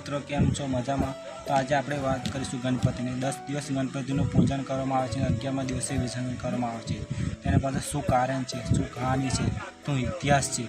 મિત્રો, કેમ છો? મજામાં? તો આજે આપણે વાત કરીશું ગણપતિની. દસ દિવસ ગણપતિનું પૂજન કરવામાં આવે છે અને અગિયારમા દિવસે વિસર્જન કરવામાં આવે છે. તેના પાસે શું કારણ છે? શું કહાની છે? શું ઇતિહાસ છે?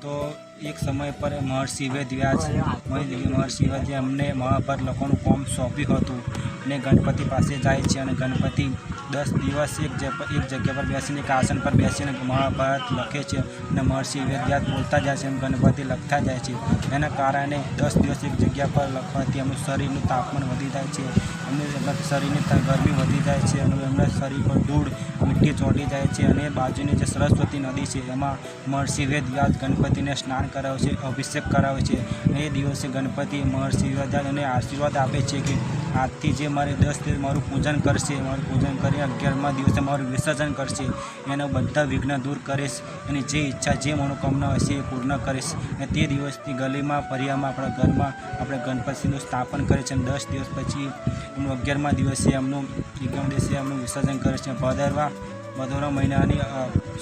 તો એક સમય પર મહર્ષિ વેદવ્યાસ મહર્ષિ વેદે અમને મહાભારત લખવાનું કોમ સોંપ્યું હતું અને ગણપતિ પાસે જાય છે અને ગણપતિ દસ દિવસ એક એક જગ્યા પર બેસીને એક આસન પર બેસીને મહાભારત લખે છે અને મહર્ષિ વેદવ્યાસ બોલતા જાય છે એમ ગણપતિ લખતા જાય છે. એના કારણે દસ દિવસ એક જગ્યા પર લખવાથી એમનું શરીરનું તાપમાન વધી જાય છે. એમનું એમના શરીરની ગરમી વધી જાય છે અને એમના શરીર પર ધૂળ, મીઠી ચોંટી જાય છે અને બાજુની જે સરસ્વતી નદી છે એમાં મહર્ષિ વેદવ્યાસ ગણપતિને સ્નાન કરાવે છે, અભિષેક કરાવે છે. એ દિવસે ગણપતિ મહર્ષિ વેદવ્યાસ અને આશીર્વાદ આપે છે કે આજથી જે મારે દસ દિવસ મારું પૂજન કરશે, મારું પૂજન કરી અગિયારમા દિવસે મારું વિસર્જન કરશે, એના બધા વિઘ્ન દૂર કરીશ અને જે ઈચ્છા, જે મનોકામના હશે એ પૂર્ણ કરીશ. અને તે દિવસથી ગલીમાં ફરિયામાં આપણા ઘરમાં આપણે ગણપતિનું સ્થાપન કરે છે અને દસ દિવસ પછી એમનું અગિયારમા દિવસે એમનું એકમ દિવસે એમનું વિસર્જન કરે છે ભદરવા ભાદરવા મહિનાની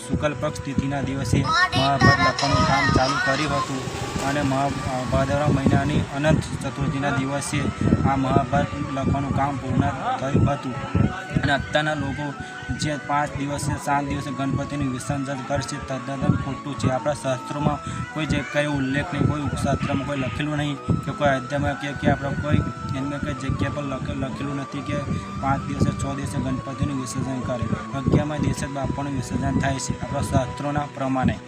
શુક્લ પક્ષ તિથિના દિવસે મહાભારત લખવાનું કામ ચાલુ કર્યું હતું. અને મહા ભાદરવા મહિનાની અનંત ચતુર્થીના દિવસે આ મહાભારત લખવાનું કામ પૂર્ણ થયું હતું. અને અત્યારના લોકો જે પાંચ દિવસે, સાત દિવસે ગણપતિનું વિસર્જન કરશે, તદ્દન ખોટું છે. આપણા શાસ્ત્રોમાં કોઈ જગ્યાએ ઉલ્લેખ નહીં, કોઈ શાસ્ત્રમાં કોઈ લખેલું નહીં કે કોઈ અધ્યાયમાં કે કે આપણે કોઈ એમને કંઈ જગ્યા પર લખે, લખેલું નથી કે પાંચ દિવસે, છ દિવસે ગણપતિનું વિસર્જન કરે. અગિયારમાં દિવસે બાપાનું વિસર્જન થાય છે. આપણા શાસ્ત્રોના પ્રમાણે.